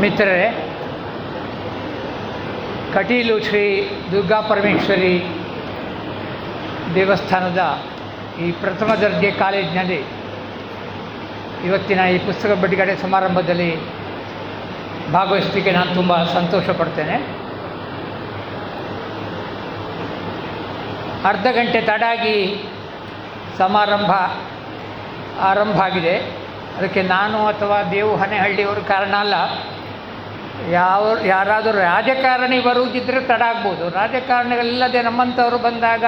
ಮಿತ್ರರೇ, ಕಟೀಲು ಶ್ರೀ ದುರ್ಗಾ ಪರಮೇಶ್ವರಿ ದೇವಸ್ಥಾನದ ಈ ಪ್ರಥಮ ದರ್ಜೆ ಕಾಲೇಜಿನಲ್ಲಿ ಇವತ್ತಿನ ಈ ಪುಸ್ತಕ ಬಿಡುಗಡೆ ಸಮಾರಂಭದಲ್ಲಿ ಭಾಗವಹಿಸಲಿಕ್ಕೆ ನಾನು ತುಂಬ ಸಂತೋಷ ಪಡ್ತೇನೆ. ಅರ್ಧ ಗಂಟೆ ತಡಾಗಿ ಸಮಾರಂಭ ಆರಂಭ ಆಗಿದೆ. ಅದಕ್ಕೆ ನಾನು ಅಥವಾ ದೇವು ಹನೆಹಳ್ಳಿಯವರು ಕಾರಣ ಅಲ್ಲ. ಯಾವ ಯಾರಾದರೂ ರಾಜಕಾರಣಿ ಬರುವುದಿದ್ದರೆ ತಡ ಆಗ್ಬೋದು. ರಾಜಕಾರಣಿಗಳಿಲ್ಲದೆ ನಮ್ಮಂಥವರು ಬಂದಾಗ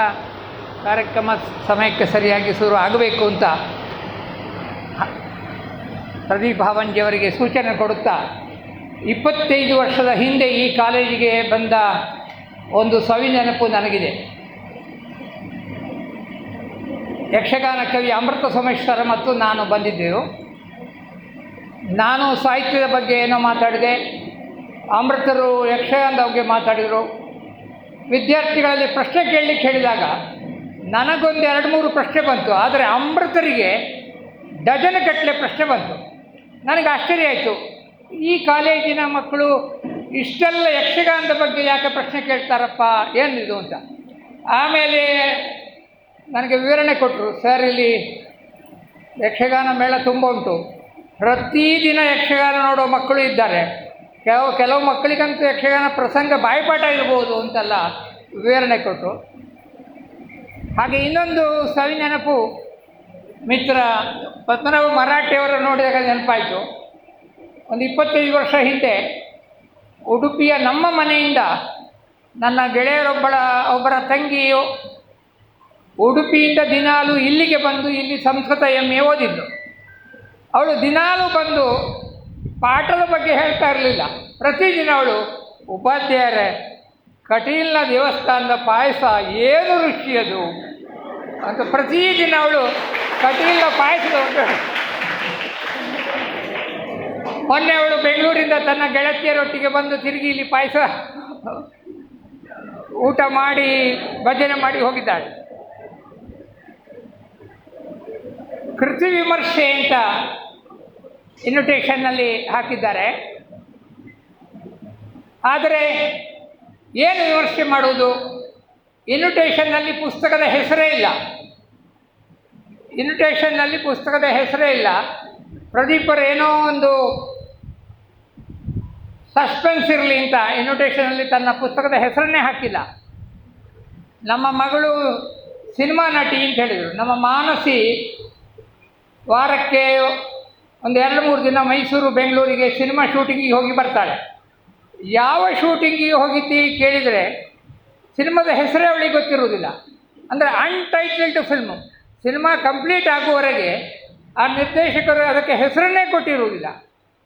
ಕಾರ್ಯಕ್ರಮ ಸಮಯಕ್ಕೆ ಸರಿಯಾಗಿ ಶುರು ಆಗಬೇಕು ಅಂತ ಪ್ರದೀಪ್ ಭಾವಂಜಿಯವರಿಗೆ ಸೂಚನೆ ಕೊಡುತ್ತಾ, ಇಪ್ಪತ್ತೈದು ವರ್ಷದ ಹಿಂದೆ ಈ ಕಾಲೇಜಿಗೆ ಬಂದ ಒಂದು ಸವಿ ನೆನಪು ನನಗಿದೆ. ಯಕ್ಷಗಾನ ಕವಿ ಅಮೃತ ಸೋಮೇಶ್ವರ ಮತ್ತು ನಾನು ಬಂದಿದ್ದೆವು. ನಾನು ಸಾಹಿತ್ಯದ ಬಗ್ಗೆ ಏನೋ ಮಾತಾಡಿದೆ. ಅಮೃತರು ಯಕ್ಷಗಾನದ ಬಗ್ಗೆ ಮಾತಾಡಿದರು. ವಿದ್ಯಾರ್ಥಿಗಳಲ್ಲಿ ಪ್ರಶ್ನೆ ಕೇಳಲಿಕ್ಕೆ ಹೇಳಿದಾಗ ನನಗೊಂದು ಎರಡು ಮೂರು ಪ್ರಶ್ನೆ ಬಂತು, ಆದರೆ ಅಮೃತರಿಗೆ ಡಜನ್ ಗಟ್ಟಲೆ ಪ್ರಶ್ನೆ ಬಂತು. ನನಗೆ ಆಶ್ಚರ್ಯ ಆಯಿತು. ಈ ಕಾಲೇಜಿನ ಮಕ್ಕಳು ಇಷ್ಟೆಲ್ಲ ಯಕ್ಷಗಾನದ ಬಗ್ಗೆ ಯಾಕೆ ಪ್ರಶ್ನೆ ಕೇಳ್ತಾರಪ್ಪ ಏನಿದು ಅಂತ. ಆಮೇಲೆ ನನಗೆ ವಿವರಣೆ ಕೊಟ್ಟರು ಸರ್, ಇಲ್ಲಿ ಯಕ್ಷಗಾನ ಮೇಳ ತುಂಬ ಉಂಟು. ಪ್ರತಿದಿನ ಯಕ್ಷಗಾನ ನೋಡೋ ಮಕ್ಕಳು ಇದ್ದಾರೆ. ಕೆಲವು ಕೆಲವು ಮಕ್ಕಳಿಗಂತೂ ಯಕ್ಷಗಾನ ಪ್ರಸಂಗ ಬಾಯಿಪಾಠ ಇರ್ಬೋದು ಅಂತೆಲ್ಲ ವಿವರಣೆ ಕೊಟ್ಟರು ಹಾಗೆ ಇನ್ನೊಂದು ಸವಿ ನೆನಪು ಮಿತ್ರ ಪದ್ಮನಾಭ ಮರಾಠಿಯವರು ನೋಡಿದಾಗ ನೆನಪಾಯಿತು. ಒಂದು ಇಪ್ಪತ್ತೈದು ವರ್ಷ ಹಿಂದೆ ಉಡುಪಿಯ ನಮ್ಮ ಮನೆಯಿಂದ ನನ್ನ ಗೆಳೆಯರೊಬ್ಬಳ, ಒಬ್ಬರ ತಂಗಿಯು ಉಡುಪಿಯಿಂದ ದಿನಾಲು ಇಲ್ಲಿಗೆ ಬಂದು ಇಲ್ಲಿ ಸಂಸ್ಕೃತ ಎಮ್ಮೆ ಓದಿದ್ದು. ಅವಳು ದಿನಾಲು ಬಂದು ಪಾಠದ ಬಗ್ಗೆ ಹೇಳ್ತಾ ಇರಲಿಲ್ಲ. ಪ್ರತಿದಿನ ಅವಳು, ಉಪಾಧ್ಯಾಯರೇ ಕಟೀಲ್ನ ದೇವಸ್ಥಾನದ ಪಾಯಸ ಏನು ರುಚಿ ಅದು? ಅಂತ ಪ್ರತಿದಿನ ಅವಳು ಕಟೀಲ್ನ ಪಾಯಸದ ಹೇಳು- ಮೊನ್ನೆ ಅವಳು ಬೆಂಗಳೂರಿಂದ ತನ್ನ ಗೆಳತಿಯರೊಟ್ಟಿಗೆ ಬಂದು ತಿರುಗಿ ಇಲ್ಲಿ ಪಾಯಸ ಊಟ ಮಾಡಿ, ಭಜನೆ ಮಾಡಿ ಹೋಗಿದ್ದಾಳೆ. ಕೃತಿ ವಿಮರ್ಶೆ ಅಂತ ಇನ್ವಿಟೇಷನ್ನಲ್ಲಿ ಹಾಕಿದ್ದಾರೆ. ಆದರೆ ಏನು ವಿಮರ್ಶೆ ಮಾಡುವುದು? ಇನ್ವಿಟೇಷನ್ನಲ್ಲಿ ಪುಸ್ತಕದ ಹೆಸರೇ ಇಲ್ಲ. ಇನ್ವಿಟೇಷನ್ನಲ್ಲಿ ಪುಸ್ತಕದ ಹೆಸರೇ ಇಲ್ಲ. ಪ್ರದೀಪರು ಏನೋ ಒಂದು ಸಸ್ಪೆನ್ಸ್ ಇರಲಿ ಅಂತ ಇನ್ವಿಟೇಷನಲ್ಲಿ ತನ್ನ ಪುಸ್ತಕದ ಹೆಸರನ್ನೇ ಹಾಕಿಲ್ಲ. ನಮ್ಮ ಮಗಳು ಸಿನಿಮಾ ನಟಿ ಅಂತ ಹೇಳಿದರು. ನಮ್ಮ ಮಾನಸಿ ವಾರಕ್ಕೆ ಒಂದು ಎರಡು ಮೂರು ದಿನ ಮೈಸೂರು, ಬೆಂಗಳೂರಿಗೆ ಸಿನಿಮಾ ಶೂಟಿಂಗಿಗೆ ಹೋಗಿ ಬರ್ತಾಳೆ. ಯಾವ ಶೂಟಿಂಗಿಗೆ ಹೋಗಿದ್ದಿ ಕೇಳಿದರೆ ಸಿನಿಮಾದ ಹೆಸರೇ ಅವಳಿಗೆ ಗೊತ್ತಿರುವುದಿಲ್ಲ. ಅಂದರೆ ಅನ್ಟೈಟಲ್ಡ್ ಫಿಲ್ಮು ಸಿನಿಮಾ ಕಂಪ್ಲೀಟ್ ಆಗುವವರೆಗೆ ಆ ನಿರ್ದೇಶಕರು ಅದಕ್ಕೆ ಹೆಸರನ್ನೇ ಕೊಟ್ಟಿರುವುದಿಲ್ಲ.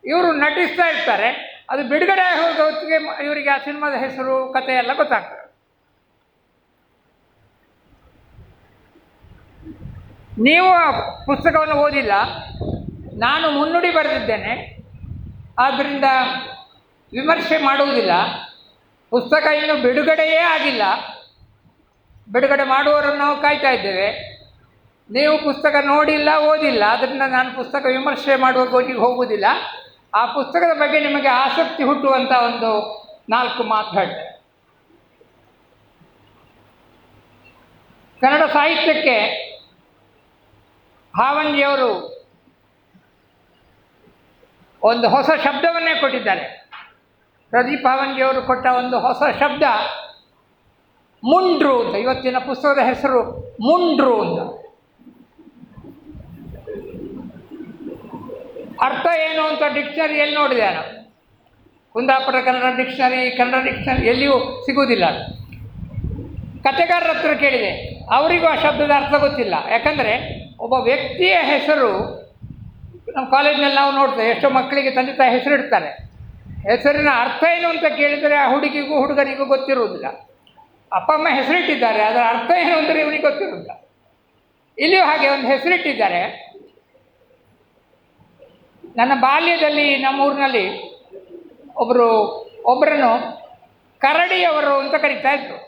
ಇವರು ನಟಿಸ್ತಾ ಇರ್ತಾರೆ. ಅದು ಬಿಡುಗಡೆ ಆಗೋದ ಹೊತ್ತಿಗೆ ಇವರಿಗೆ ಆ ಸಿನಿಮಾದ ಹೆಸರು ಕಥೆ ಎಲ್ಲ ಗೊತ್ತಾಗ್ತದೆ. ನೀವು ಆ ಪುಸ್ತಕವನ್ನು ಓದಿಲ್ಲ. ನಾನು ಮುನ್ನುಡಿ ಬರೆದಿದ್ದೇನೆ. ಆದ್ದರಿಂದ ವಿಮರ್ಶೆ ಮಾಡುವುದಿಲ್ಲ. ಪುಸ್ತಕ ಇನ್ನೂ ಬಿಡುಗಡೆಯೇ ಆಗಿಲ್ಲ. ಬಿಡುಗಡೆ ಮಾಡುವವರನ್ನು ನಾವು ಕಾಯ್ತಾ ಇದ್ದೇವೆ. ನೀವು ಪುಸ್ತಕ ನೋಡಿಲ್ಲ ಓದಿಲ್ಲ. ಅದರಿಂದ ನಾನು ಪುಸ್ತಕ ವಿಮರ್ಶೆ ಮಾಡುವ ಗೋಜಿಗೆ ಹೋಗುವುದಿಲ್ಲ. ಆ ಪುಸ್ತಕದ ಬಗ್ಗೆ ನಿಮಗೆ ಆಸಕ್ತಿ ಹುಟ್ಟುವಂಥ ಒಂದು ನಾಲ್ಕು ಮಾತು ಹೇಳ್ತೇನೆ ಕನ್ನಡ ಸಾಹಿತ್ಯಕ್ಕೆ ಭಾವಂಜಿಯವರು ಒಂದು ಹೊಸ ಶಬ್ದವನ್ನೇ ಕೊಟ್ಟಿದ್ದಾರೆ. ಪ್ರದೀಪ್ ಅವರು ಕೊಟ್ಟ ಒಂದು ಹೊಸ ಶಬ್ದ, ಮುಂಡ್ರು ಅಂತ. ಇವತ್ತಿನ ಪುಸ್ತಕದ ಹೆಸರು ಮುಂಡ್ರು ಅಂತ. ಅರ್ಥ ಏನು ಅಂತ ಡಿಕ್ಷನರಿಯಲ್ಲಿ ನೋಡಿದೆ ನಾನು? ಕುಂದಾಪುರ ಕನ್ನಡ ಡಿಕ್ಷನರಿ ಕನ್ನಡ ಡಿಕ್ಷನರಿ ಎಲ್ಲಿಯೂ ಸಿಗುವುದಿಲ್ಲ ಅದು. ಕಥೆಗಾರರ ಹತ್ರ ಕೇಳಿದೆ. ಅವರಿಗೂ ಆ ಶಬ್ದದ ಅರ್ಥ ಗೊತ್ತಿಲ್ಲ. ಯಾಕಂದರೆ ಒಬ್ಬ ವ್ಯಕ್ತಿಯ ಹೆಸರು ನಮ್ಮ ಕಾಲೇಜ್ನಲ್ಲಿ ನಾವು ನೋಡ್ತೇವೆ, ಎಷ್ಟೋ ಮಕ್ಕಳಿಗೆ ತಂದೆ ತಾಯಿ ಹೆಸರಿಡ್ತಾರೆ. ಹೆಸರಿನ ಅರ್ಥ ಏನು ಅಂತ ಕೇಳಿದರೆ ಆ ಹುಡುಗಿಗೂ ಹುಡುಗನಿಗೂ ಗೊತ್ತಿರುವುದಿಲ್ಲ. ಅಪ್ಪ, ಅಮ್ಮ ಹೆಸರಿಟ್ಟಿದ್ದಾರೆ, ಅದರ ಅರ್ಥ ಏನು ಅಂದರೆ ಇವನಿಗೆ ಗೊತ್ತಿರುವುದಿಲ್ಲ. ಇಲ್ಲಿಯೂ ಹಾಗೆ ಒಂದು ಹೆಸರಿಟ್ಟಿದ್ದಾರೆ. ನನ್ನ ಬಾಲ್ಯದಲ್ಲಿ ನಮ್ಮ ಊರಿನಲ್ಲಿ ಒಬ್ಬರು ಒಬ್ಬರನ್ನು ಕರಡಿಯವರು ಅಂತ ಕರೀತಾ ಇದ್ರು.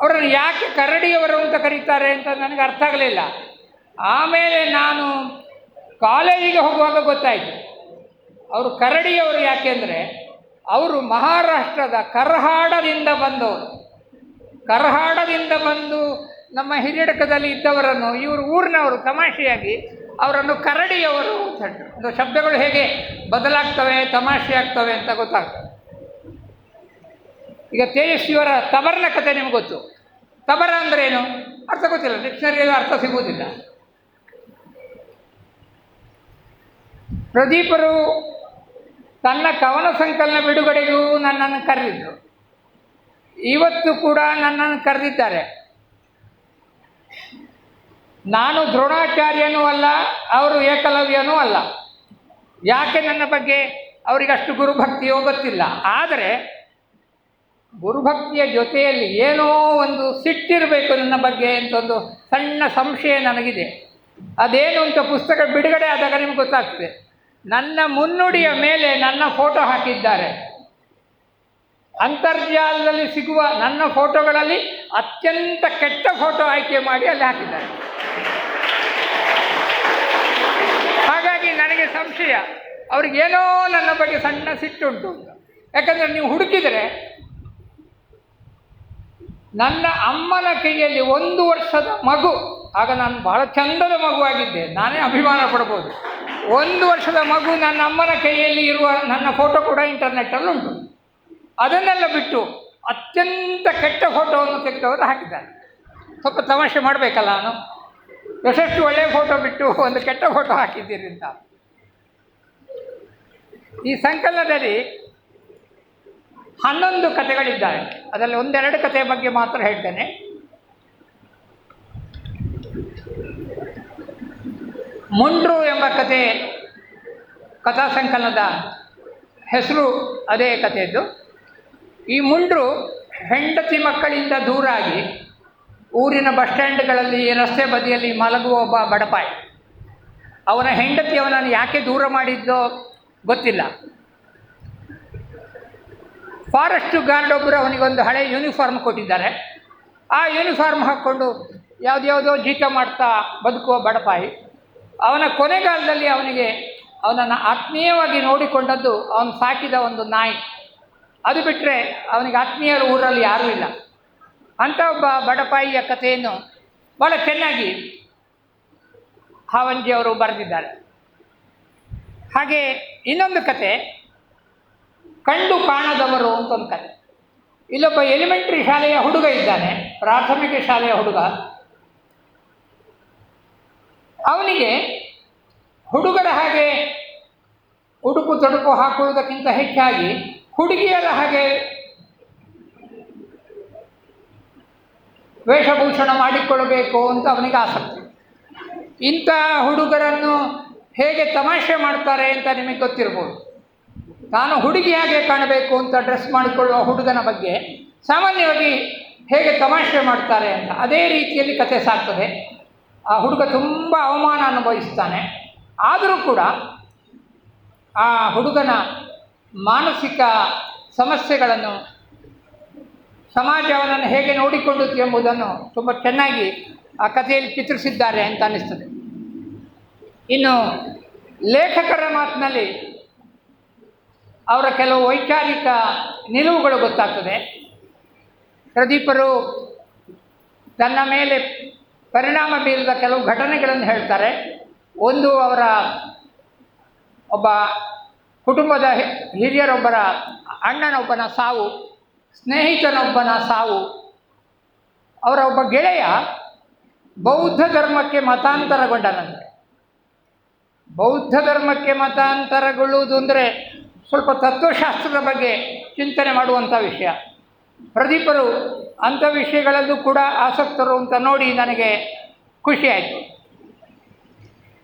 ಅವರನ್ನು ಯಾಕೆ ಕರಡಿಯವರು ಅಂತ ಕರೀತಾರೆ ಅಂತ ನನಗೆ ಅರ್ಥ ಆಗಲಿಲ್ಲ. ಆಮೇಲೆ ನಾನು ಕಾಲೇಜಿಗೆ ಹೋಗುವಾಗ ಗೊತ್ತಾಯಿತು. ಅವರು ಕರಡಿಯವರು ಯಾಕೆಂದರೆ ಅವರು ಮಹಾರಾಷ್ಟ್ರದ ಕರ್ಹಾಡದಿಂದ ಬಂದವರು. ಕರ್ಹಾಡದಿಂದ ಬಂದು ನಮ್ಮ ಹಿರಿಯಡಕದಲ್ಲಿ ಇದ್ದವರನ್ನು, ಇವರು ಊರಿನವರು ತಮಾಷೆಯಾಗಿ ಅವರನ್ನು ಕರಡಿಯವರು ಅದು ಶಬ್ದಗಳು ಹೇಗೆ ಬದಲಾಗ್ತವೆ, ತಮಾಷೆ ಆಗ್ತವೆ ಅಂತ ಗೊತ್ತಾಗ್ತದೆ. ಈಗ ತೇಜಸ್ವಿಯವರ ತಬರ್ನ ಕಥೆ ನಿಮ್ಗೆ ಗೊತ್ತು. ತಬರ ಅಂದ್ರೇನು? ಅರ್ಥ ಗೊತ್ತಿಲ್ಲ, ಡಿಕ್ಷನರಿಯಲ್ಲಿ ಅರ್ಥ ಸಿಗುವುದಿಲ್ಲ. ಪ್ರದೀಪರು ತನ್ನ ಕವನ ಸಂಕಲನ ಬಿಡುಗಡೆಗೂ ನನ್ನನ್ನು ಕರೆದಿದ್ದರು. ಇವತ್ತು ಕೂಡ ನನ್ನನ್ನು ಕರೆದಿದ್ದಾರೆ. ನಾನು ದ್ರೋಣಾಚಾರ್ಯನೂ ಅಲ್ಲ, ಅವರು ಏಕಲವ್ಯನೂ ಅಲ್ಲ. ಯಾಕೆ ನನ್ನ ಬಗ್ಗೆ ಅವರಿಗೆ ಅಷ್ಟು ಗುರುಭಕ್ತಿಯೋ ಗೊತ್ತಿಲ್ಲ. ಆದರೆ ಗುರುಭಕ್ತಿಯ ಜೊತೆಯಲ್ಲಿ ಏನೋ ಒಂದು ಸಿಟ್ಟಿರಬೇಕು ನನ್ನ ಬಗ್ಗೆ ಅಂತ ಒಂದು ಸಣ್ಣ ಸಂಶಯ ನನಗಿದೆ. ಅದೇನು ಅಂತ ಪುಸ್ತಕ ಬಿಡುಗಡೆ ಆದಾಗ ನಿಮ್ಗೆ ಗೊತ್ತಾಗ್ತದೆ. ನನ್ನ ಮುನ್ನುಡಿಯ ಮೇಲೆ ನನ್ನ ಫೋಟೋ ಹಾಕಿದ್ದಾರೆ. ಅಂತರ್ಜಾಲದಲ್ಲಿ ಸಿಗುವ ನನ್ನ ಫೋಟೋಗಳಲ್ಲಿ ಅತ್ಯಂತ ಕೆಟ್ಟ ಫೋಟೋ ಆಯ್ಕೆ ಮಾಡಿ ಅಲ್ಲಿ ಹಾಕಿದ್ದಾರೆ. ಹಾಗಾಗಿ ನನಗೆ ಸಂಶಯ. ಅವ್ರಿಗೇನೋ ನನ್ನ ಬಗ್ಗೆ ಸಣ್ಣ ಸಿಟ್ಟುಂಟು ಯಾಕಂದರೆ ನೀವು ಹುಡುಕಿದರೆ ನನ್ನ ಅಮ್ಮನ ಕೈಯಲ್ಲಿ ಒಂದು ವರ್ಷದ ಮಗು. ಆಗ ನಾನು ಬಹಳ ಚಂದದ ಮಗುವಾಗಿದ್ದೆ. ನಾನೇ ಅಭಿಮಾನ ಪಡ್ಬೋದು. ಒಂದು ವರ್ಷದ ಮಗು ನನ್ನ ಅಮ್ಮನ ಕೈಯಲ್ಲಿ ಇರುವ ನನ್ನ ಫೋಟೋ ಕೂಡ ಇಂಟರ್ನೆಟ್ಟಲ್ಲಿ ಉಂಟು. ಅದನ್ನೆಲ್ಲ ಬಿಟ್ಟು ಅತ್ಯಂತ ಕೆಟ್ಟ ಫೋಟೋವನ್ನು ತೆಗೆದವರು ಹಾಕಿದ್ದಾರೆ. ಸ್ವಲ್ಪ ತಮಾಷೆ ಮಾಡಬೇಕಲ್ಲ ನಾನು? ಯಶಸ್ಸು ಒಳ್ಳೆಯ ಫೋಟೋ ಬಿಟ್ಟು ಒಂದು ಕೆಟ್ಟ ಫೋಟೋ ಹಾಕಿದ್ದೀರಿ ಅಂತ. ಈ ಸಂಕಲನದಲ್ಲಿ ಹನ್ನೊಂದು ಕಥೆಗಳಿದ್ದಾವೆ. ಅದರಲ್ಲಿ ಒಂದೆರಡು ಕಥೆಯ ಬಗ್ಗೆ ಮಾತ್ರ ಹೇಳ್ತೇನೆ. ಮುಂಡ್ರು ಎಂಬ ಕತೆ ಕಥಾ ಸಂಕಲನದ ಹೆಸರು ಅದೇ ಕಥೆಯದ್ದು. ಈ ಮುಂಡ್ರು ಹೆಂಡತಿ ಮಕ್ಕಳಿಂದ ದೂರಾಗಿ ಊರಿನ ಬಸ್ ಸ್ಟ್ಯಾಂಡ್ಗಳಲ್ಲಿ ರಸ್ತೆ ಬದಿಯಲ್ಲಿ ಮಲಗುವ ಒಬ್ಬ ಬಡಪಾಯಿ. ಅವನ ಹೆಂಡತಿ ಅವನನ್ನು ಯಾಕೆ ದೂರ ಮಾಡಿದ್ದೋ ಗೊತ್ತಿಲ್ಲ. ಫಾರೆಸ್ಟ್ ಗಾರ್ಡ್ ಒಬ್ಬರು ಅವನಿಗೊಂದು ಹಳೆ ಯೂನಿಫಾರ್ಮ್ ಕೊಟ್ಟಿದ್ದಾರೆ. ಆ ಯೂನಿಫಾರ್ಮ್ ಹಾಕ್ಕೊಂಡು ಯಾವುದ್ಯಾವುದೋ ಜೀತ ಮಾಡ್ತಾ ಬದುಕುವ ಬಡಪಾಯಿ. ಅವನ ಕೊನೆಗಾಲದಲ್ಲಿ ಅವನಿಗೆ ಅವನನ್ನು ಆತ್ಮೀಯವಾಗಿ ನೋಡಿಕೊಂಡದ್ದು ಅವನು ಸಾಕಿದ ಒಂದು ನಾಯಿ. ಅದು ಬಿಟ್ಟರೆ ಅವನಿಗೆ ಆತ್ಮೀಯರು ಊರಲ್ಲಿ ಯಾರೂ ಇಲ್ಲ. ಅಂಥ ಒಬ್ಬ ಬಡಪಾಯಿಯ ಕಥೆಯನ್ನು ಭಾಳ ಚೆನ್ನಾಗಿ ಹಾವಂಜಿಯವರು ಬರೆದಿದ್ದಾರೆ. ಹಾಗೆ ಇನ್ನೊಂದು ಕತೆ, ಕಂಡು ಕಾಣದವರು ಅಂತ ಒಂದು ಕತೆ. ಇಲ್ಲೊಬ್ಬ ಎಲಿಮೆಂಟ್ರಿ ಶಾಲೆಯ ಹುಡುಗ ಇದ್ದಾನೆ, ಪ್ರಾಥಮಿಕ ಶಾಲೆಯ ಹುಡುಗ. ಅವನಿಗೆ ಹುಡುಗರ ಹಾಗೆ ಉಡುಪು ತೊಡುಪು ಹಾಕುವುದಕ್ಕಿಂತ ಹೆಚ್ಚಾಗಿ ಹುಡುಗಿಯರ ಹಾಗೆ ವೇಷಭೂಷಣ ಮಾಡಿಕೊಳ್ಳಬೇಕು ಅಂತ ಅವನಿಗೆ ಆಸಕ್ತಿ. ಇಂಥ ಹುಡುಗರನ್ನು ಹೇಗೆ ತಮಾಷೆ ಮಾಡ್ತಾರೆ ಅಂತ ನಿಮಗೆ ಗೊತ್ತಿರ್ಬೋದು. ತಾನು ಹುಡುಗಿಯಾಗೆ ಕಾಣಬೇಕು ಅಂತ ಡ್ರೆಸ್ ಮಾಡಿಕೊಳ್ಳುವ ಹುಡುಗನ ಬಗ್ಗೆ ಸಾಮಾನ್ಯವಾಗಿ ಹೇಗೆ ತಮಾಷೆ ಮಾಡ್ತಾರೆ ಅಂತ ಅದೇ ರೀತಿಯಲ್ಲಿ ಕತೆ ಸಾಗ್ತದೆ. ಆ ಹುಡುಗ ತುಂಬ ಅವಮಾನ ಅನುಭವಿಸ್ತಾನೆ. ಆದರೂ ಕೂಡ ಆ ಹುಡುಗನ ಮಾನಸಿಕ ಸಮಸ್ಯೆಗಳನ್ನು ಸಮಾಜವನ್ನು ಹೇಗೆ ನೋಡಿಕೊಳ್ಳುತ್ತೆ ಎಂಬುದನ್ನು ತುಂಬ ಚೆನ್ನಾಗಿ ಆ ಕಥೆಯಲ್ಲಿ ಚಿತ್ರಿಸಿದ್ದಾರೆ ಅಂತ ಅನ್ನಿಸ್ತದೆ. ಇನ್ನು ಲೇಖಕರ ಮಾತಿನಲ್ಲಿ ಅವರ ಕೆಲವು ವೈಚಾರಿಕ ನಿಲುವುಗಳು ಗೊತ್ತಾಗ್ತದೆ. ಪ್ರದೀಪರು ತನ್ನ ಮೇಲೆ ಪರಿಣಾಮ ಬೀರಿದ ಕೆಲವು ಘಟನೆಗಳನ್ನು ಹೇಳ್ತಾರೆ. ಒಂದು ಅವರ ಒಬ್ಬ ಕುಟುಂಬದ ಹಿರಿಯರೊಬ್ಬರ ಅಣ್ಣನೊಬ್ಬನ ಸಾವು, ಸ್ನೇಹಿತನೊಬ್ಬನ ಸಾವು, ಅವರ ಒಬ್ಬ ಗೆಳೆಯ ಬೌದ್ಧ ಧರ್ಮಕ್ಕೆ ಮತಾಂತರಗೊಂಡನಂತೆ ಬೌದ್ಧ ಧರ್ಮಕ್ಕೆ ಮತಾಂತರಗೊಳ್ಳುವುದು ಅಂದರೆ ಸ್ವಲ್ಪ ತತ್ವಶಾಸ್ತ್ರದ ಬಗ್ಗೆ ಚಿಂತನೆ ಮಾಡುವಂಥ ವಿಷಯ. ಪ್ರದೀಪರು ಅಂಥ ವಿಷಯಗಳಲ್ಲೂ ಕೂಡ ಆಸಕ್ತರು ಅಂತ ನೋಡಿ ನನಗೆ ಖುಷಿಯಾಯಿತು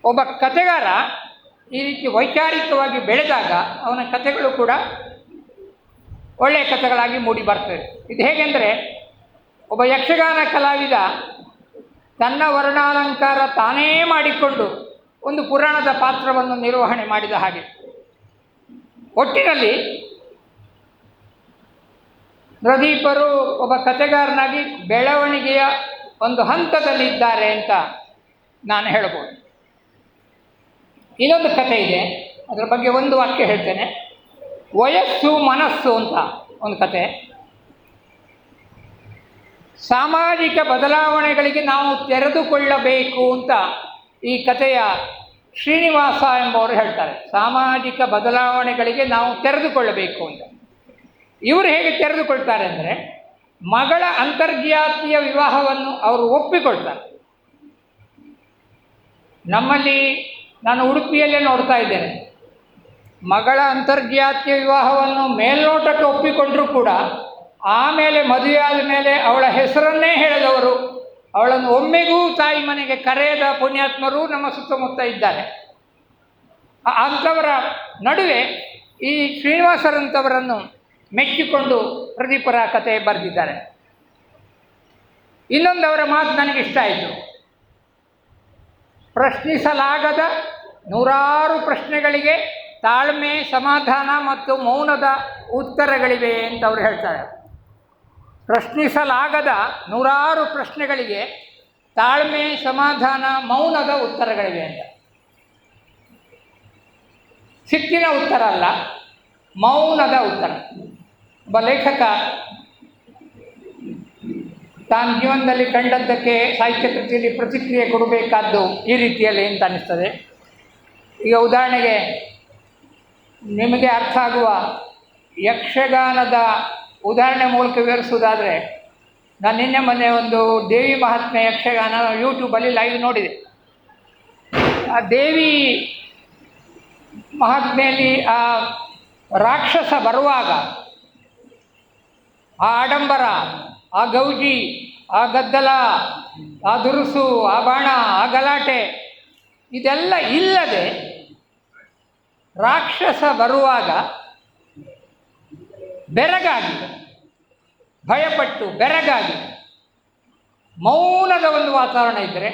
ಒಬ್ಬ ಕತೆಗಾರ ಈ ರೀತಿ ವೈಚಾರಿಕವಾಗಿ ಬೆಳೆದಾಗ ಅವನ ಕಥೆಗಳು ಕೂಡ ಒಳ್ಳೆಯ ಕಥೆಗಳಾಗಿ ಮೂಡಿ ಬರ್ತವೆ ಇದು ಹೇಗೆಂದರೆ, ಒಬ್ಬ ಯಕ್ಷಗಾನ ಕಲಾವಿದ ತನ್ನ ವರ್ಣಾಲಂಕಾರ ತಾನೇ ಮಾಡಿಕೊಂಡು ಒಂದು ಪುರಾಣದ ಪಾತ್ರವನ್ನು ನಿರ್ವಹಣೆ ಮಾಡಿದ ಹಾಗೆ. ಒಟ್ಟಿನಲ್ಲಿ ಪ್ರದೀಪರು ಒಬ್ಬ ಕಥೆಗಾರನಾಗಿ ಬೆಳವಣಿಗೆಯ ಒಂದು ಹಂತದಲ್ಲಿದ್ದಾರೆ ಅಂತ ನಾನು ಹೇಳ್ಬೋದು. ಇನ್ನೊಂದು ಕಥೆ ಇದೆ. ಅದರ ಬಗ್ಗೆ ಒಂದು ವಾಕ್ಯ ಹೇಳ್ತೇನೆ. ವಯಸ್ಸು ಮನಸ್ಸು ಅಂತ ಒಂದು ಕತೆ ಸಾಮಾಜಿಕ ಬದಲಾವಣೆಗಳಿಗೆ ನಾವು ತೆರೆದುಕೊಳ್ಳಬೇಕು ಅಂತ ಈ ಕಥೆಯ ಶ್ರೀನಿವಾಸ ಎಂಬವರು ಹೇಳ್ತಾರೆ. ಸಾಮಾಜಿಕ ಬದಲಾವಣೆಗಳಿಗೆ ನಾವು ತೆರೆದುಕೊಳ್ಳಬೇಕು ಅಂತ. ಇವರು ಹೇಗೆ ತೆರೆದುಕೊಳ್ತಾರೆ ಅಂದರೆ ಮಗಳ ಅಂತರ್ಜಾತೀಯ ವಿವಾಹವನ್ನು ಅವರು ಒಪ್ಪಿಕೊಳ್ತಾರೆ. ನಮ್ಮಲ್ಲಿ ನಾನು ಉಡುಪಿಯಲ್ಲೇ ನೋಡ್ತಾ ಇದ್ದೇನೆ. ಮಗಳ ಅಂತರ್ಜಾತೀಯ ವಿವಾಹವನ್ನು ಮೇಲ್ನೋಟಕ್ಕೆ ಒಪ್ಪಿಕೊಂಡರೂ ಕೂಡ ಆಮೇಲೆ ಮದುವೆಯಾದ ಮೇಲೆ ಅವಳ ಹೆಸರನ್ನೇ ಹೇಳಿದವರು. ಅವಳನ್ನು ಒಮ್ಮೆಗೂ ತಾಯಿ ಮನೆಗೆ ಕರೆಯದ ಪುಣ್ಯಾತ್ಮರು ನಮ್ಮ ಸುತ್ತಮುತ್ತ ಇದ್ದಾರೆ. ಅಂಥವರ ನಡುವೆ ಈ ಶ್ರೀನಿವಾಸರಂಥವರನ್ನು ಮೆಚ್ಚಿಕೊಂಡು ಪ್ರದೀಪರ ಕತೆ ಬರೆದಿದ್ದಾರೆ. ಇನ್ನೊಂದು ಅವರ ಮಾತು ನನಗೆ ಇಷ್ಟ ಆಯಿತು. ಪ್ರಶ್ನಿಸಲಾಗದ ನೂರಾರು ಪ್ರಶ್ನೆಗಳಿಗೆ ತಾಳ್ಮೆ, ಸಮಾಧಾನ ಮತ್ತು ಮೌನದ ಉತ್ತರಗಳಿವೆ ಅಂತ ಅವರು ಹೇಳ್ತಾರೆ. ಪ್ರಶ್ನಿಸಲಾಗದ ನೂರಾರು ಪ್ರಶ್ನೆಗಳಿಗೆ ತಾಳ್ಮೆ, ಸಮಾಧಾನ, ಮೌನದ ಉತ್ತರಗಳಿವೆ ಅಂತ. ಸಿಕ್ಕಿನ ಉತ್ತರ ಅಲ್ಲ, ಮೌನದ ಉತ್ತರ. ಒಬ್ಬ ಲೇಖಕ ತಾನು ಜೀವನದಲ್ಲಿ ಕಂಡದ್ದಕ್ಕೆ ಸಾಹಿತ್ಯ ಕೃತಿಯಲ್ಲಿ ಪ್ರತಿಕ್ರಿಯೆ ಕೊಡಬೇಕಾದ್ದು ಈ ರೀತಿಯಲ್ಲಿ ಅಂತ ಅನ್ನಿಸ್ತದೆ. ಈಗ ಉದಾಹರಣೆಗೆ ನಿಮಗೆ ಅರ್ಥ ಆಗುವ ಯಕ್ಷಗಾನದ ಉದಾಹರಣೆ ಮೂಲಕ ವಿವರಿಸುವುದಾದರೆ, ನಾನು ನಿನ್ನೆ ಮೊನ್ನೆ ಒಂದು ದೇವಿ ಮಹಾತ್ಮೆ ಯಕ್ಷಗಾನ ಯೂಟ್ಯೂಬಲ್ಲಿ ಲೈವ್ ನೋಡಿದೆ. ಆ ದೇವಿ ಮಹಾತ್ಮೆಯಲ್ಲಿ ಆ ರಾಕ್ಷಸ ಬರುವಾಗ ಆ ಆಡಂಬರ, ಆ ಗೌಜಿ, ಆ ಗದ್ದಲ, ಆ ದುರುಸು, ಆ ಬಾಣ, ಆ ಗಲಾಟೆ, ಇದೆಲ್ಲ ಇಲ್ಲದೆ ರಾಕ್ಷಸ ಬರುವಾಗ ಬೆರಗಾಗಿ ಭಯಪಟ್ಟು ಬೆರಗಾಗಿ ಮೌನದ ಒಂದು ವಾತಾವರಣ ಇದ್ದರೆ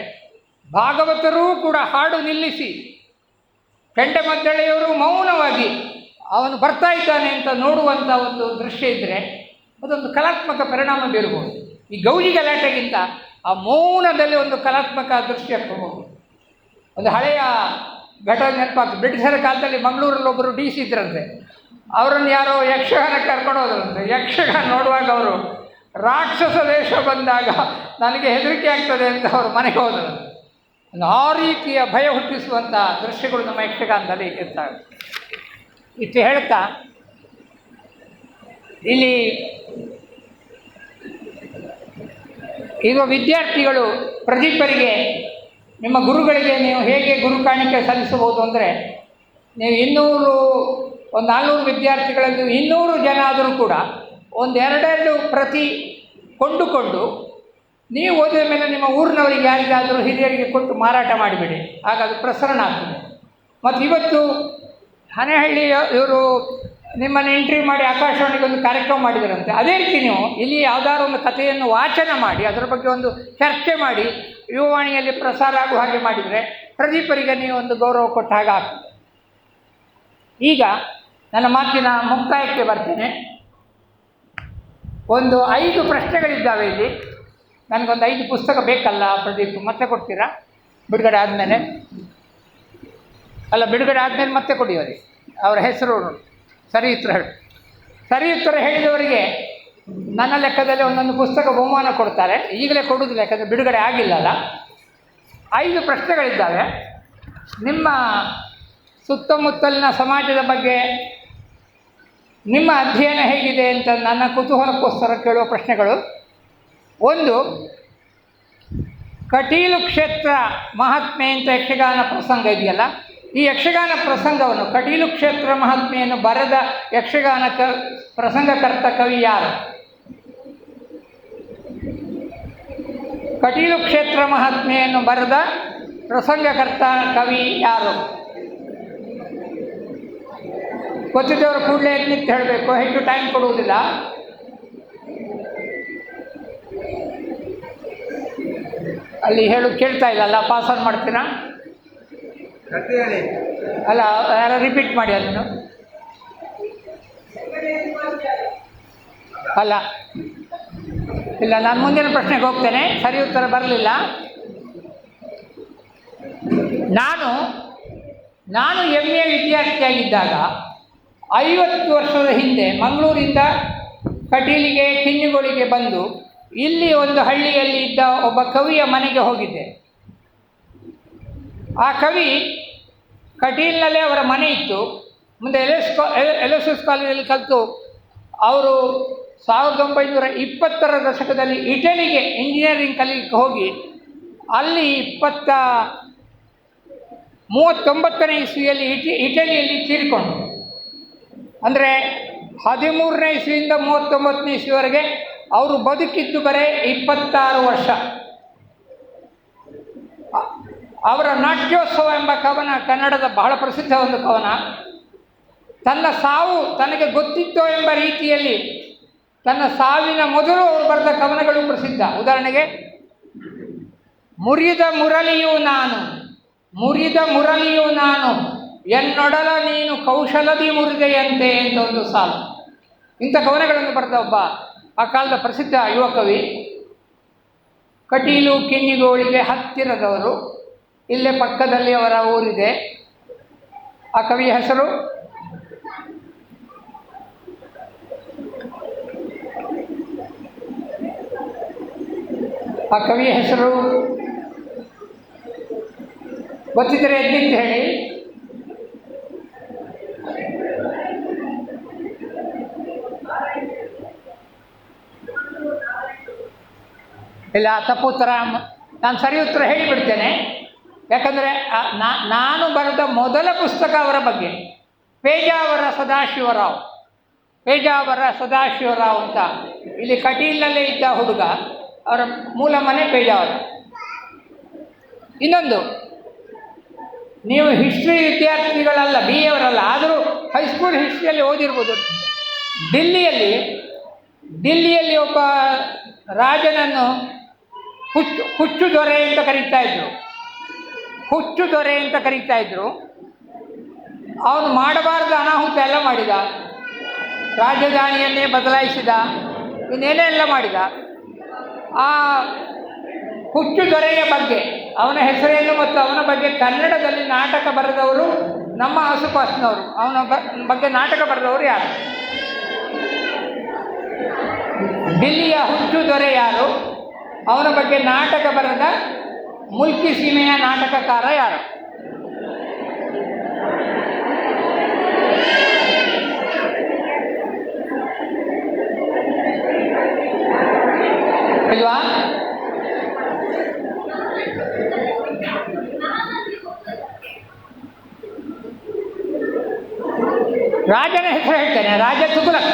ಭಾಗವತರೂ ಕೂಡ ಹಾಡು ನಿಲ್ಲಿಸಿ ಕೆಂಡಮದ್ದಳೆಯವರು ಮೌನವಾಗಿ ಅವನು ಬರ್ತಾ ಇದ್ದಾನೆ ಅಂತ ನೋಡುವಂಥ ಒಂದು ದೃಶ್ಯ ಇದ್ದರೆ ಅದೊಂದು ಕಲಾತ್ಮಕ ಪರಿಣಾಮ ಬೀರಬಹುದು. ಈ ಗೌಜಿ ಗಲಾಟೆಗಿಂತ ಆ ಮೌನದಲ್ಲಿ ಒಂದು ಕಲಾತ್ಮಕ ದೃಶ್ಯ ಒಂದು ಹಳೆಯ ಘಟನೆ ನೆನಪಾಗ್ತದೆ. ಬ್ರಿಟಿಷರ ಕಾಲದಲ್ಲಿ ಮಂಗಳೂರಲ್ಲಿ ಒಬ್ಬರು ಡಿ ಸಿ ಇದ್ರಂತೆ. ಅವರನ್ನು ಯಾರೋ ಯಕ್ಷಗಾನ ಕರ್ಕೊಂಡು ಹೋದ್ರಂತೆ. ಯಕ್ಷಗಾನ ನೋಡುವಾಗ ಅವರು, ರಾಕ್ಷಸ ದೇಶ ಬಂದಾಗ ನನಗೆ ಹೆದರಿಕೆ ಆಗ್ತದೆ ಅಂತ ಅವರು ಮನೆಗೆ ಹೋದರು. ಒಂದು ಆ ರೀತಿಯ ಭಯ ಹುಟ್ಟಿಸುವಂಥ ದೃಶ್ಯಗಳು ನಮ್ಮ ಯಕ್ಷಗಾನದಲ್ಲಿ ಇರ್ತವೆ. ಇಷ್ಟು ಹೇಳ್ತಾ ಇಲ್ಲಿ ಈಗ ವಿದ್ಯಾರ್ಥಿಗಳು, ಪ್ರದೀಪರಿಗೆ, ನಿಮ್ಮ ಗುರುಗಳಿಗೆ ನೀವು ಹೇಗೆ ಗುರು ಕಾಣಿಕೆ ಸಲ್ಲಿಸಬಹುದು ಅಂದರೆ, ನೀವು ಇನ್ನೂರು, ಒಂದು ನಾನ್ನೂರು ವಿದ್ಯಾರ್ಥಿಗಳಲ್ಲಿ ಇನ್ನೂರು ಜನ ಆದರೂ ಕೂಡ ಒಂದು ಎರಡೆರಡು ಪ್ರತಿ ಕೊಂಡುಕೊಂಡು ನೀವು ಓದಿದ ಮೇಲೆ ನಿಮ್ಮ ಊರಿನವರಿಗೆ ಯಾರಿಗಾದರೂ ಹಿರಿಯರಿಗೆ ಕೊಟ್ಟು ಮಾರಾಟ ಮಾಡಿಬಿಡಿ. ಆಗ ಅದು ಪ್ರಸರಣ ಆಗ್ತದೆ. ಮತ್ತು ಇವತ್ತು ಹನೆಹಳ್ಳಿ ಇವರು ನಿಮ್ಮನ್ನು ಎಂಟ್ರಿ ಮಾಡಿ ಆಕಾಶವಾಣಿಗೆ ಒಂದು ಕಾರ್ಯಕ್ರಮ ಮಾಡಿದರಂತೆ. ಅದೇ ರೀತಿ ನೀವು ಇಲ್ಲಿ ಯಾವುದಾದ್ರು ಒಂದು ಕಥೆಯನ್ನು ವಾಚನ ಮಾಡಿ, ಅದರ ಬಗ್ಗೆ ಒಂದು ಚರ್ಚೆ ಮಾಡಿ, ಯುವವಾಣಿಯಲ್ಲಿ ಪ್ರಸಾರ ಆಗುವ ಹಾಗೆ ಮಾಡಿದರೆ ಪ್ರದೀಪರಿಗೆ ನೀವು ಒಂದು ಗೌರವ ಕೊಟ್ಟ ಹಾಗೆ ಆಗ್ತದೆ. ಈಗ ನನ್ನ ಮಾತಿನ ಮುಕ್ತಾಯಕ್ಕೆ ಬರ್ತೇನೆ. ಒಂದು ಐದು ಪ್ರಶ್ನೆಗಳಿದ್ದಾವೆ ಇಲ್ಲಿ. ನನಗೊಂದು ಐದು ಪುಸ್ತಕ ಬೇಕಲ್ಲ ಪ್ರದೀಪ್, ಮತ್ತೆ ಕೊಡ್ತೀರಾ? ಬಿಡುಗಡೆ ಆದಮೇಲೆ? ಅಲ್ಲ, ಬಿಡುಗಡೆ ಆದಮೇಲೆ ಮತ್ತೆ ಕೊಡಿ ಅವರಿಗೆ. ಅವರ ಹೆಸರು ಸರಿ ಉತ್ತರ ಹೇಳಿ. ಸರಿ ಉತ್ತರ ಹೇಳಿದವರಿಗೆ ನನ್ನ ಲೆಕ್ಕದಲ್ಲಿ ಒಂದೊಂದು ಪುಸ್ತಕ ಬಹುಮಾನ ಕೊಡ್ತಾರೆ. ಈಗಲೇ ಕೊಡುವುದಿಲ್ಲ ಯಾಕಂದರೆ ಬಿಡುಗಡೆ ಆಗಿಲ್ಲಲ್ಲ ಐದು ಪ್ರಶ್ನೆಗಳಿದ್ದಾವೆ. ನಿಮ್ಮ ಸುತ್ತಮುತ್ತಲಿನ ಸಮಾಜದ ಬಗ್ಗೆ ನಿಮ್ಮ ಅಧ್ಯಯನ ಹೇಗಿದೆ ಅಂತ ನನ್ನ ಕುತೂಹಲಕ್ಕೋಸ್ಕರ ಕೇಳುವ ಪ್ರಶ್ನೆಗಳು. ಒಂದು, ಕಟೀಲು ಕ್ಷೇತ್ರ ಮಹಾತ್ಮೆ ಅಂತ ಯಕ್ಷಗಾನ ಪ್ರಸಂಗ ಇದೆಯಲ್ಲ? ಈ ಯಕ್ಷಗಾನ ಪ್ರಸಂಗವನ್ನು ಕಟೀಲು ಕ್ಷೇತ್ರ ಮಹಾತ್ಮೆಯನ್ನು ಬರೆದ ಯಕ್ಷಗಾನ ಕ, ಪ್ರಸಂಗಕರ್ತ ಕವಿ ಯಾರು? ಕಟೀಲು ಕ್ಷೇತ್ರ ಮಹಾತ್ಮೆಯನ್ನು ಬರೆದ ಪ್ರಸಂಗಕರ್ತ ಕವಿ ಯಾರು? ಗೊತ್ತಿದ್ದವರು ಕೂಡಲೇ ನಿಂತು ಹೇಳಬೇಕು, ಹೆಚ್ಚು ಟೈಮ್ ಕೊಡುವುದಿಲ್ಲ. ಅಲ್ಲಿ ಹೇಳು ಕೇಳ್ತಾ ಇಲ್ಲಲ್ಲ ಪಾಸ್ ಆನ್ ಮಾಡ್ತೀರಾ? ಅಲ್ಲ, ಯಾರು ರಿಪೀಟ್ ಮಾಡಿ ಅದನ್ನು. ಅಲ್ಲ. ಇಲ್ಲ, ನಾನು ಮುಂದಿನ ಪ್ರಶ್ನೆಗೆ ಹೋಗ್ತೇನೆ. ಸರಿ ಉತ್ತರ ಬರಲಿಲ್ಲ. ನಾನು ನಾನು ಎಂ ಎ ವಿದ್ಯಾರ್ಥಿಯಾಗಿದ್ದಾಗ ಐವತ್ತು ವರ್ಷದ ಹಿಂದೆ ಮಂಗಳೂರಿಂದ ಕಟೀಲಿಗೆ, ಕಿನ್ನಿಗೋಳಿಗೆ ಬಂದು ಇಲ್ಲಿ ಒಂದು ಹಳ್ಳಿಯಲ್ಲಿ ಇದ್ದ ಒಬ್ಬ ಕವಿಯ ಮನೆಗೆ ಹೋಗಿದ್ದೆ. ಆ ಕವಿ ಕಟೀಲ್ನಲ್ಲೇ ಅವರ ಮನೆ ಇತ್ತು. ಮುಂದೆ L S L S S ಕಾಲೇಜಲ್ಲಿ ಕಲಿತು. ಅವರು ಸಾವಿರದ ಒಂಬೈನೂರ ಇಪ್ಪತ್ತರ ದಶಕದಲ್ಲಿ ಇಟಲಿಗೆ ಇಂಜಿನಿಯರಿಂಗ್ ಕಲಿಯಕ್ಕೆ ಹೋಗಿ, ಅಲ್ಲಿ ಇಪ್ಪತ್ತ ಮೂವತ್ತೊಂಬತ್ತನೇ ಇಸ್ವಿಯಲ್ಲಿ ಇಟಿ, ಇಟಲಿಯಲ್ಲಿ ತೀರಿಕೊಂಡು. ಅಂದರೆ ಹದಿಮೂರನೇ ಇಸ್ವಿಯಿಂದ ಮೂವತ್ತೊಂಬತ್ತನೇ ಇಸ್ವಿವರೆಗೆ ಅವರು ಬದುಕಿದ್ದು ಬರೇ ಇಪ್ಪತ್ತಾರು ವರ್ಷ. ಅವರ ನಾಟ್ಯೋತ್ಸವ ಎಂಬ ಕವನ ಕನ್ನಡದ ಬಹಳ ಪ್ರಸಿದ್ಧ ಒಂದು ಕವನ. ತನ್ನ ಸಾವು ತನಗೆ ಗೊತ್ತಿತ್ತು ಎಂಬ ರೀತಿಯಲ್ಲಿ ತನ್ನ ಸಾವಿನ ಮೊದಲು ಅವರು ಬರೆದ ಕವನಗಳು ಪ್ರಸಿದ್ಧ. ಉದಾಹರಣೆಗೆ, ಮುರಿದ ಮುರಳಿಯು ನಾನು, ಮುರಿದ ಮುರಳಿಯು ನಾನು, ಎನ್ನೊಡಲ ನೀನು ಕೌಶಲದಿ ಮುರಿದೆಯಂತೆ ಅಂತ ಒಂದು ಸಾಲು. ಇಂಥ ಕವನಗಳನ್ನು ಬರೆದ ಒಬ್ಬ ಆ ಕಾಲದ ಪ್ರಸಿದ್ಧ ಯುವಕವಿ. ಕಟೀಲು, ಕಿನ್ನಿಗೋಳಿಗೆ ಹತ್ತಿರದವರು. ಇಲ್ಲೇ ಪಕ್ಕದಲ್ಲಿ ಅವರ ಊರಿದೆ. ಆ ಕವಿಯ ಹೆಸರು? ಆ ಕವಿಯ ಹೆಸರು? ಗೊತ್ತಿದ್ದರೆ ಎದ್ದಿತ್ತು ಹೇಳಿ. ಇಲ್ಲ, ತಪ್ಪು ಉತ್ತರ ನಾನು ಸರಿ ಉತ್ತರ ಹೇಳಿಬಿಡ್ತೇನೆ. ಯಾಕಂದರೆ ನಾನು ಬರೆದ ಮೊದಲ ಪುಸ್ತಕ ಅವರ ಬಗ್ಗೆ. ಪೇಜಾವರ ಸದಾಶಿವರಾವ್ ಪೇಜಾವರ ಸದಾಶಿವರಾವ್ ಅಂತ. ಇಲ್ಲಿ ಕಟೀಲ್ನಲ್ಲೇ ಇದ್ದ ಹುಡುಗ, ಅವರ ಮೂಲ ಮನೆ ಪೇಜಾವರ. ಇನ್ನೊಂದು, ನೀವು ಹಿಸ್ಟ್ರಿ ವಿದ್ಯಾರ್ಥಿಗಳಲ್ಲ, ಬಿ ಎವರಲ್ಲ ಆದರೂ ಹೈಸ್ಕೂಲ್ ಹಿಸ್ಟ್ರಿಯಲ್ಲಿ ಓದಿರ್ಬೋದು. ದಿಲ್ಲಿಯಲ್ಲಿ ದಿಲ್ಲಿಯಲ್ಲಿ ಒಬ್ಬ ರಾಜನನ್ನು ಹುಚ್ಚು ಹುಚ್ಚು ದೊರೆ ಅಂತ ಕರೀತಾ ಇದ್ರು. ಹುಚ್ಚು ದೊರೆ ಅಂತ ಕರೀತಾ ಇದ್ರು. ಅವನು ಮಾಡಬಾರ್ದು ಅನಾಹುತ ಎಲ್ಲ ಮಾಡಿದ. ರಾಜಧಾನಿಯನ್ನೇ ಬದಲಾಯಿಸಿದ. ಇನ್ನೇನೆಲ್ಲ ಮಾಡಿದ. ಆ ಹುಚ್ಚು ದೊರೆಯ ಬಗ್ಗೆ, ಅವನ ಹೆಸರೇನು ಮತ್ತು ಅವನ ಬಗ್ಗೆ ಕನ್ನಡದಲ್ಲಿ ನಾಟಕ ಬರೆದವರು ನಮ್ಮ ಆಸುಪಾಸಿನವರು ಅವನ ಬಗ್ಗೆ ನಾಟಕ ಬರೆದವರು ಯಾರು? ದಿಲ್ಲಿಯ ಹುಚ್ಚು ದೊರೆ ಯಾರು? ಅವನ ಬಗ್ಗೆ ನಾಟಕ ಬರೆದ ಮುಲ್ಕಿ ಸೀಮೆಯ ನಾಟಕಕಾರ ಯಾರು ಇಲ್ವಾ ರಾಜನ ಹೆಸರು ಹೇಳ್ತೇನೆ ರಾಜ ತುಗುಲಕ್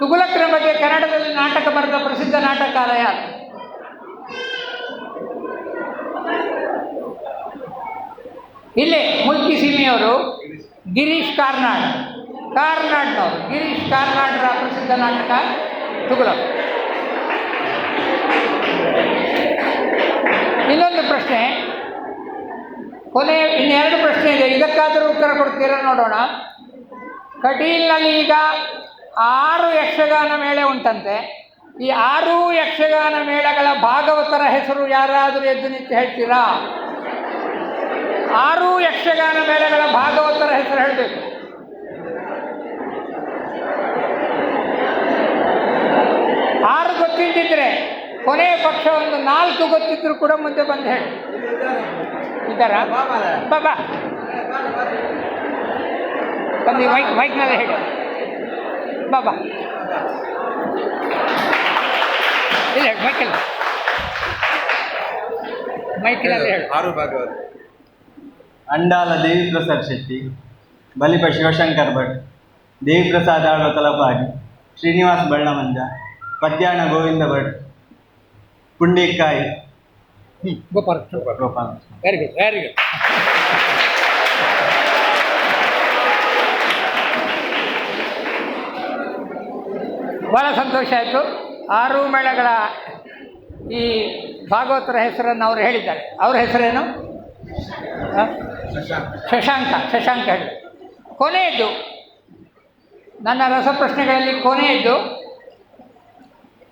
ತುಗುಲಕ್ರ ಬಗ್ಗೆ ಕನ್ನಡದಲ್ಲಿ ನಾಟಕ ಬರೆದ ಪ್ರಸಿದ್ಧ ನಾಟಕಕಾರ ಯಾರು ಇಲ್ಲೇ ಮುಲ್ಕಿ ಸೀಮೆಯವರು ಗಿರೀಶ್ ಕಾರ್ನಾಡ್, ಕಾರ್ನಾಡ್ನವರು. ಗಿರೀಶ್ ಕಾರ್ನಾಡ್ರ ಪ್ರಸಿದ್ಧ ನಾಟಕ ತುಗುಲಕ್ ಇನ್ನೊಂದು ಪ್ರಶ್ನೆ. ಕೊನೆ, ಇನ್ನೆರಡು ಪ್ರಶ್ನೆ ಇದೆ. ಇದಕ್ಕಾದರೂ ಉತ್ತರ ಕೊಡ್ತೀರಾ ನೋಡೋಣ. ಕಟೀಲ್ನಲ್ಲಿ ಈಗ ಆರು ಯಕ್ಷಗಾನ ಮೇಳೆ ಉಂಟಂತೆ. ಈ ಆರು ಯಕ್ಷಗಾನ ಮೇಳಗಳ ಭಾಗವತರ ಹೆಸರು ಯಾರಾದರೂ ಎದ್ದು ನಿಂತು ಹೇಳ್ತೀರಾ? ಆರು ಯಕ್ಷಗಾನ ಮೇಳಗಳ ಭಾಗವತರ ಹೆಸರು ಹೇಳಬೇಕು. ಆರು ಗೊತ್ತಿದ್ದಿದ್ರೆ ಕೊನೆಯ ಪಕ್ಷ ಒಂದು ನಾಲ್ಕು ಗೊತ್ತಿದ್ರು ಕೂಡ ಮುಂದೆ ಬಂದು ಹೇಳಿ. ಇದ್ದಾರ ಬಾಬಾ ಬಂದು ಮೈಕ್ ಮೈಕ್ನಲ್ಲೇ ಹೇಳಿ. ಬಾಬಾ ಇಲ್ಲ ಹೇಳಿ ಮೈಕಲ್ಲಿ ಮೈಕಿನಲ್ಲಿ ಹೇಳಿ. ಆರು ಭಾಗವತ. ಅಂಡಾಲ ದೇವಿ ಪ್ರಸಾದ್ ಶೆಟ್ಟಿ ಬಲಿಪ ಶಿವಶಂಕರ್ ಭಟ್ ದೇವಿ ಪ್ರಸಾದ್ ಆಡುವ Talapady Srinivas Ballamanja Padyana Govinda Bhat Pundikai Gopala Gopala very good very good ಭಾಳ ಸಂತೋಷ ಆಯಿತು. ಆರು ಮೇಳಗಳ ಈ ಭಾಗವತರ ಹೆಸರನ್ನು ಅವರು ಹೇಳಿದ್ದಾರೆ. ಅವ್ರ ಹೆಸರೇನು? ಶಶಾಂಕ ಶಶಾಂಕ ಹೇಳಿ. ಕೊನೆಯದ್ದು, ನನ್ನ ರಸಪ್ರಶ್ನೆಗಳಲ್ಲಿ ಕೊನೆಯದ್ದು,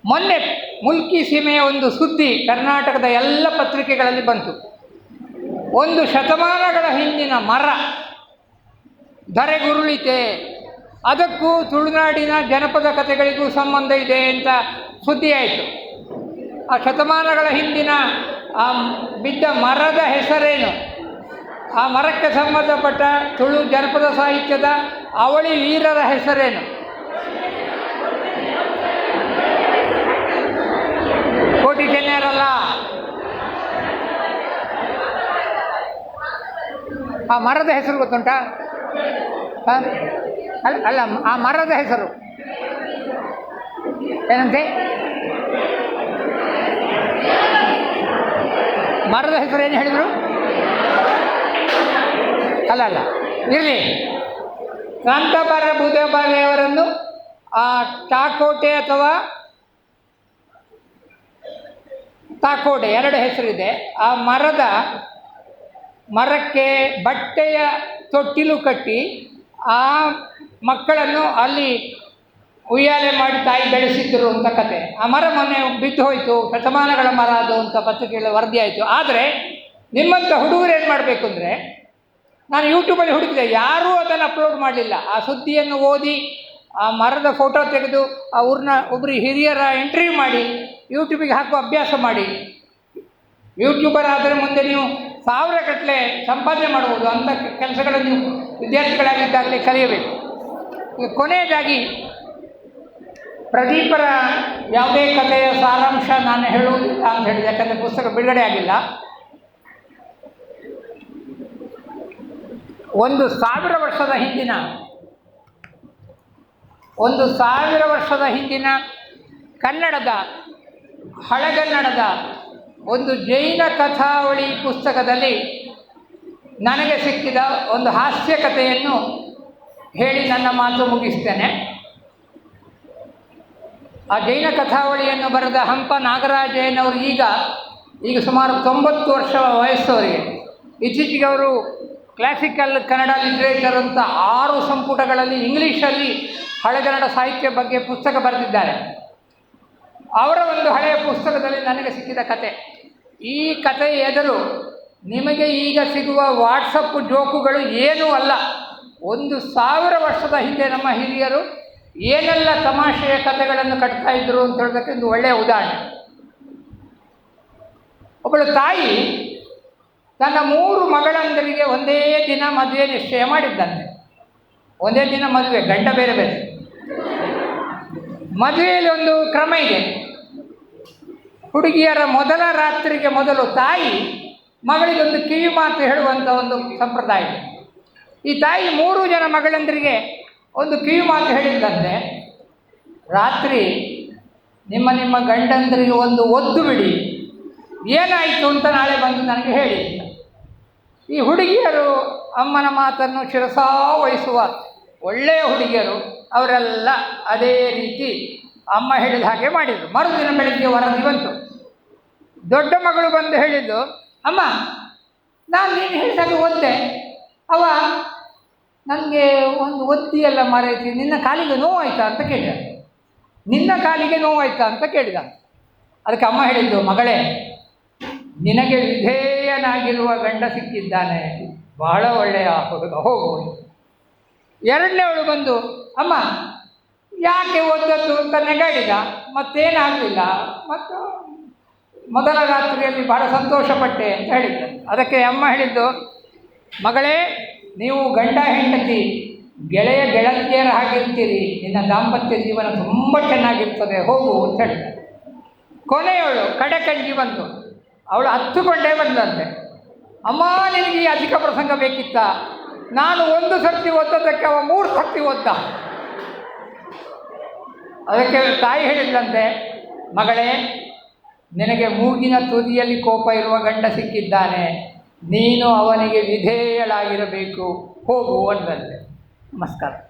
ಮೊನ್ನೆ ಮುಲ್ಕಿ ಸೀಮೆಯ ಒಂದು ಸುದ್ದಿ ಕರ್ನಾಟಕದ ಎಲ್ಲ ಪತ್ರಿಕೆಗಳಲ್ಲಿ ಬಂತು. ಒಂದು ಶತಮಾನಗಳ ಹಿಂದಿನ ಮರ ಧರೆಗುರುಳಿತೆ, ಅದಕ್ಕೂ ತುಳುನಾಡಿನ ಜನಪದ ಕಥೆಗಳಿಗೂ ಸಂಬಂಧ ಇದೆ ಅಂತ ಸುದ್ದಿ ಆಯಿತು. ಆ ಶತಮಾನಗಳ ಹಿಂದಿನ, ಆ, ಬಿದ್ದ ಮರದ ಹೆಸರೇನು? ಆ ಮರಕ್ಕೆ ಸಂಬಂಧಪಟ್ಟ ತುಳು ಜನಪದ ಸಾಹಿತ್ಯದ ಅವಳಿ ವೀರರ ಹೆಸರೇನು? ಕೋಟಿ ಜನರಲ್ಲ ಆ ಮರದ ಹೆಸರು ಗೊತ್ತುಂಟಾ? ಅಲ್ಲ ಅಲ್ಲ, ಆ ಮರದ ಹೆಸರು. ಏನಂತೆ? ಮರದ ಹೆಸರು ಏನು ಹೇಳಿದರು? ಅಲ್ಲ ಅಲ್ಲ. ಇರಲಿ. ಕಾಂತಾಬಾರ ಆ ಟಾಕೋಟೆ ಅಥವಾ ತಾಕೋಟೆ ಎರಡು ಹೆಸರಿದೆ. ಆ ಮರದ, ಮರಕ್ಕೆ ಬಟ್ಟೆಯ ತೊಟ್ಟಿಲು ಕಟ್ಟಿ, ಆ ಮಕ್ಕಳನ್ನು ಅಲ್ಲಿ ಉಯ್ಯಾಲೆ ಮಾಡಿ ತಾಯಿ ಬೆಳೆಸಿದ್ದರು ಅಂತ ಕತೆ. ಆ ಮರ ಮೊನ್ನೆ ಬಿದ್ದು ಹೋಯಿತು. ಶತಮಾನಗಳ ಮರ ಅದು ಅಂತ ಪತ್ರಿಕೆಯಲ್ಲಿ ವರದಿ ಆಯಿತು ಆದರೆ, ನಿಮ್ಮಂಥ ಹುಡುಗರು ಏನು ಮಾಡಬೇಕು ಅಂದರೆ ನಾನು ಯೂಟ್ಯೂಬಲ್ಲಿ ಹುಡುಕಿದೆ, ಯಾರೂ ಅದನ್ನು ಅಪ್ಲೋಡ್ ಮಾಡಲಿಲ್ಲ. ಆ ಸುದ್ದಿಯನ್ನು ಓದಿ, ಆ ಮರದ ಫೋಟೋ ತೆಗೆದು, ಆ ಊರಿನ ಒಬ್ಬರು ಹಿರಿಯರ ಇಂಟರ್ವ್ಯೂ ಮಾಡಿ ಯೂಟ್ಯೂಬಿಗೆ ಹಾಕುವ ಅಭ್ಯಾಸ ಮಾಡಿ. ಯೂಟ್ಯೂಬರ್ ಆದರೆ ಮುಂದೆ ನೀವು ಸಾವಿರ ಗಟ್ಟಲೆ ಸಂಪಾದನೆ ಮಾಡ್ಬೋದು ಅಂಥ ಕೆಲಸಗಳನ್ನು ನೀವು ವಿದ್ಯಾರ್ಥಿಗಳಾಗಿದ್ದಾಗಲೇ ಕಲಿಯಬೇಕು. ಈಗ ಕೊನೆಯದಾಗಿ, ಪ್ರದೀಪರ ಯಾವುದೇ ಕಥೆಯ ಸಾರಾಂಶ ನಾನು ಹೇಳುವುದಿಲ್ಲ ಅಂತ ಹೇಳಿದೆ, ಯಾಕಂದರೆ ಪುಸ್ತಕ ಬಿಡುಗಡೆ ಆಗಿಲ್ಲ. ಒಂದು ಸಾವಿರ ವರ್ಷದ ಹಿಂದಿನ, ಒಂದು ಸಾವಿರ ವರ್ಷದ ಹಿಂದಿನ ಕನ್ನಡದ, ಹಳೆಗನ್ನಡದ ಒಂದು ಜೈನ ಕಥಾವಳಿ ಪುಸ್ತಕದಲ್ಲಿ ನನಗೆ ಸಿಕ್ಕಿದ ಒಂದು ಹಾಸ್ಯ ಕಥೆಯನ್ನು ಹೇಳಿ ನನ್ನ ಮಾತು ಮುಗಿಸ್ತೇನೆ. ಆ ಜೈನ ಕಥಾವಳಿಯನ್ನು ಬರೆದ ಹಂಪ ನಾಗರಾಜಯ್ಯನವರು ಈಗ ಈಗ ಸುಮಾರು ತೊಂಬತ್ತು ವರ್ಷ ವಯಸ್ಸವರಿಗೆ. ಇತ್ತೀಚೆಗೆ ಅವರು ಕ್ಲಾಸಿಕಲ್ ಕನ್ನಡ ಲಿಟ್ರೇಚರ್ ಅಂತ ಆರು ಸಂಪುಟಗಳಲ್ಲಿ ಇಂಗ್ಲೀಷಲ್ಲಿ ಹಳೆಗನ್ನಡ ಸಾಹಿತ್ಯ ಬಗ್ಗೆ ಪುಸ್ತಕ ಬರೆದಿದ್ದಾರೆ. ಅವರ ಒಂದು ಹಳೆಯ ಪುಸ್ತಕದಲ್ಲಿ ನನಗೆ ಸಿಕ್ಕಿದ ಕತೆ. ಈ ಕತೆ ಎದುರು ನಿಮಗೆ ಈಗ ಸಿಗುವ ವಾಟ್ಸಪ್ ಜೋಕುಗಳು ಏನೂ ಅಲ್ಲ. ಒಂದು ಸಾವಿರ ವರ್ಷದ ಹಿಂದೆ ನಮ್ಮ ಹಿರಿಯರು ಏನೆಲ್ಲ ತಮಾಷೆಯ ಕಥೆಗಳನ್ನು ಕಟ್ತಾ ಇದ್ದರು ಅಂತ ಹೇಳೋದಕ್ಕೆ ಒಂದು ಒಳ್ಳೆಯ ಉದಾಹರಣೆ. ಒಬ್ಬಳು ತಾಯಿ ತನ್ನ ಮೂರು ಮಗಳಂದರಿಗೆ ಒಂದೇ ದಿನ ಮದುವೆ ನಿಶ್ಚಯ ಮಾಡಿದ್ದಂತೆ. ಒಂದೇ ದಿನ ಮದುವೆ, ಗಂಡ ಬೇರೆ ಬೇರೆ. ಮದುವೆಯಲ್ಲಿ ಒಂದು ಕ್ರಮ ಇದೆ. ಹುಡುಗಿಯರ ಮೊದಲ ರಾತ್ರಿಗೆ ಮೊದಲು ತಾಯಿ ಮಗಳಿಗೊಂದು ಕಿವಿ ಮಾತು ಹೇಳುವಂಥ ಒಂದು ಸಂಪ್ರದಾಯ ಇದೆ. ಈ ತಾಯಿ ಮೂರು ಜನ ಮಗಳಂದರಿಗೆ ಒಂದು ಕಿವಿ ಮಾತು ಹೇಳಿದ್ದಂತೆ. ರಾತ್ರಿ ನಿಮ್ಮ ನಿಮ್ಮ ಗಂಡಂದರಿಗೆ ಒಂದು ಒದ್ದು ಬಿಡಿ. ಏನಾಯಿತು ಅಂತ ನಾಳೆ ಬಂದು ನನಗೆ ಹೇಳಿ. ಈ ಹುಡುಗಿಯರು ಅಮ್ಮನ ಮಾತನ್ನು ಶಿರಸಾ ವಹಿಸುವ ಒಳ್ಳೆಯ ಹುಡುಗಿಯರು ಅವರೆಲ್ಲ ಅದೇ ರೀತಿ ಅಮ್ಮ ಹೇಳಿದ ಹಾಗೆ ಮಾಡಿದರು. ಮರುದಿನ ಬೆಳಿಗ್ಗೆ ವರದಿ ಬಂತು. ದೊಡ್ಡ ಮಗಳು ಬಂದು ಹೇಳಿದ್ದು, ಅಮ್ಮ, ನಾನು ನೀನು ಹೇಳಿದಾಗ ಒದ್ದೆ ಅವ ನನಗೆ ಒಂದು ಒತ್ತಿ ಎಲ್ಲ ಮಾರೈತಿ. ನಿನ್ನ ಕಾಲಿಗೆ ನೋವಾಯ್ತಾ? ಅಂತ ಕೇಳಿದ. ನಿನ್ನ ಕಾಲಿಗೆ ನೋವಾಯ್ತಾ? ಅಂತ ಕೇಳಿದ. ಅದಕ್ಕೆ ಅಮ್ಮ ಹೇಳಿದ್ದು, ಮಗಳೇ ನಿನಗೆ ವಿಧೇಯನಾಗಿರುವ ಗಂಡ ಸಿಕ್ಕಿದ್ದಾನೆ. ಬಹಳ ಒಳ್ಳೆಯ ಹುಡುಗ ಹೋಗು ಎರಡನೇವಳು ಬಂದು, ಅಮ್ಮ, ಯಾಕೆ ಓದದ್ದು ಅಂತ ನೆಗಾಡಿದ ಮತ್ತೇನಾಗಲಿಲ್ಲ? ಮತ್ತು ಮೊದಲ ರಾತ್ರಿಯಲ್ಲಿ ಬಹಳ ಸಂತೋಷಪಟ್ಟೆ ಅಂತ ಹೇಳಿದ್ದ ಅದಕ್ಕೆ ಅಮ್ಮ ಹೇಳಿದ್ದು, ಮಗಳೇ, ನೀವು ಗಂಡ ಹೆಂಡತಿ, ಗೆಳೆಯ ಗೆಳತಿಯರ ಹಾಗಿರ್ತೀರಿ ನಿನ್ನ ದಾಂಪತ್ಯ ಜೀವನ ತುಂಬ ಚೆನ್ನಾಗಿರ್ತದೆ. ಹೋಗು, ಅಂತ ಹೇಳಿದ ಕೊನೆಯವಳು ಕಡೆ ಕಡೆಕಂಜಿ ಬಂತು ಅವಳು ಹತ್ತುಕೊಂಡೇ ಬಂದಂತೆ. ಅಮ್ಮ, ನಿನಗೆ ಅಧಿಕ ಪ್ರಸಂಗ ಬೇಕಿತ್ತ? ನಾನು ಒಂದು ಸರ್ತಿ ಓದೋದಕ್ಕೆ ಅವ ಮೂರು ಸರ್ತಿ ಓದ್ದ ಅದಕ್ಕೆ ತಾಯಿ ಹೇಳಿದ್ಲಂತೆ, ಮಗಳೇ, ನಿನಗೆ ಮೂಗಿನ ತುದಿಯಲ್ಲಿ ಕೋಪ ಇರುವ ಗಂಡ ಸಿಕ್ಕಿದ್ದಾನೆ. ನೀನು ಅವನಿಗೆ ವಿಧೇಯಳಾಗಿರಬೇಕು. ಹೋಗು ಅಂದಂತೆ ನಮಸ್ಕಾರ.